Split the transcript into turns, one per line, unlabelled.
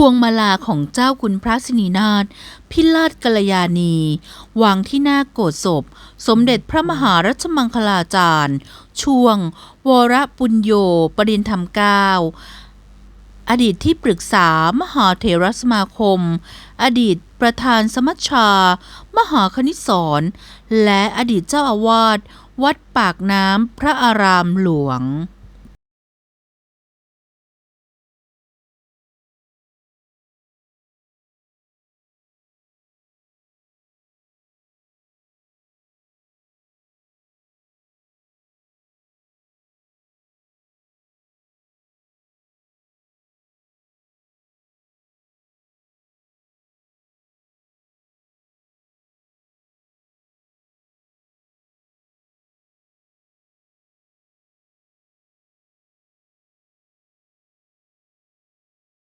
พวงมาลาของเจ้าคุณพระสินีนาถพิราชกัลยาณี วางที่หน้าโกศศพ สมเด็จพระมหารัชมังคลาจารย์ ช่วง วรปุญโยปรินธรรมเก้าอดีตที่ปรึกษามหาเทรสมาคม อดีตประธานสมัชชา มหาคณิสอรและอดีตเจ้าอาวาสวัดปากน้ำพระอารามหลวง